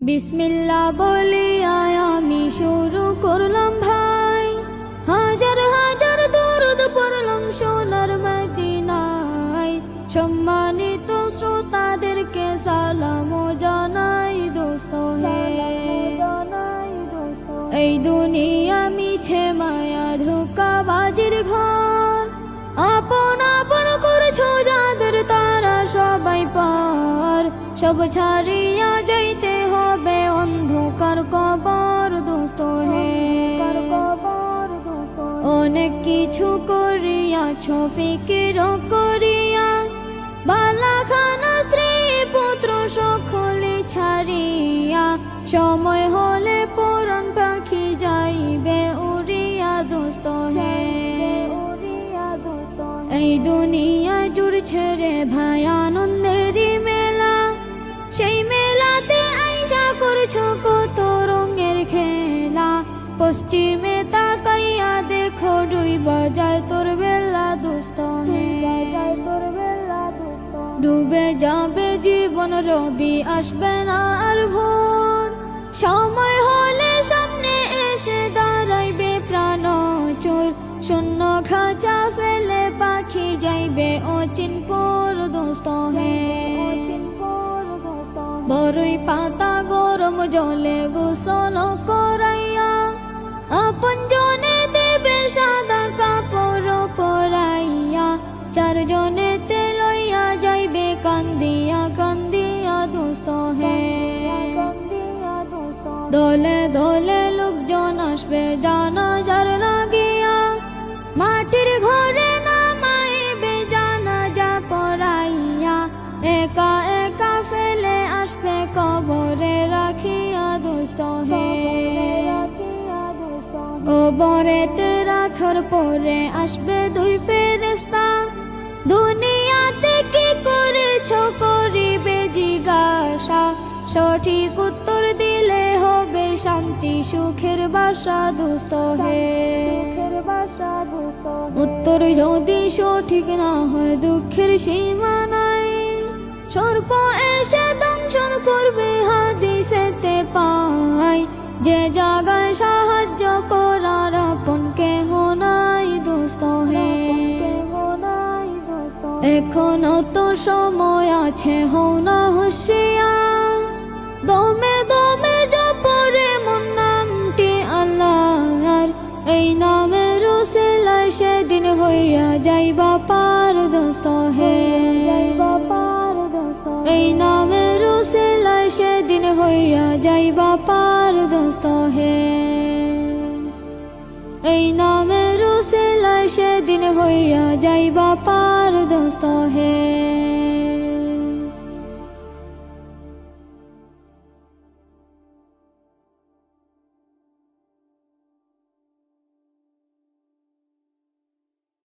বিসমিল্লা বলি আমি শুরু করলাম ভাই। হাজার হাজার দরুদ পড়লাম সোনার মদিনায়। সম্মানিত শ্রোতাদেরকে সালাম জানাই দোস্ত হে। এই দুনিয়া মিছে মায়া ধোকা বাজির ঘর। আপন আপন করছ যাদের তারা সবাই পার। সব ছাড়িয়া যাইতে অন্ধকার কবর দোস্ত হে অনেক কিছু করিয়াছ ফিকির করিয়া বালাখানা স্ত্রী পুত্র সকলে ছাড়িয়া সময় হলে পরন পাখি যাইবে উড়িয়া দোস্ত হে এই দুনিয়া জুড়ছে রে ভাই পশ্চিমে তাকাইয়া দেখো ডুই বাজায় তোর বেলা দোস্ত হে। ডুবে যাবে জীবন, রবি আসবে না আর ভোর। সময় হলে সামনে এসে দাঁড়াইবে প্রাণ চোর। শূন্য খাঁচা ফেলে পাখি যাইবে অচিনপুর দোস্ত হে। বড়ই পাতা গরম জলে গোসল করাইয়া আপন জনে দেবেন সাদা কাপড় পরাইয়া চারজনে লইয়া যাইবে কান্দিয়া কান্দিয়া দোস্ত হে। দলে দলে লোকজন আসবে জানা রাখার পরে আসবে দুই ফেরেস্তা দুনিয়াতে কি করেছ করিবে জিজ্ঞাসা। সঠিক উত্তর দিলে হবে শান্তি, সুখের বাসা দুস্থ হে। উত্তর যদি সঠিক না হয়, দুঃখের সীমা নাই। সর্প এসে দংশন করবে হাদিসেতে পাই যে জায়গায় এখনও তো সময় আছে, হও না হুশিয়ার। দমে দমে জপরে মন নামটি আল্লাহর। এই নামের উসিলায় সেদিন হইয়া যাইবা পার দোস্ত হে এই নামের উসিলায় সেদিন হইয়া যাইবা পার দোস্ত হে এই নামের উসিলায় সেদিন হইয়া যাইবা পার দোস্ত হে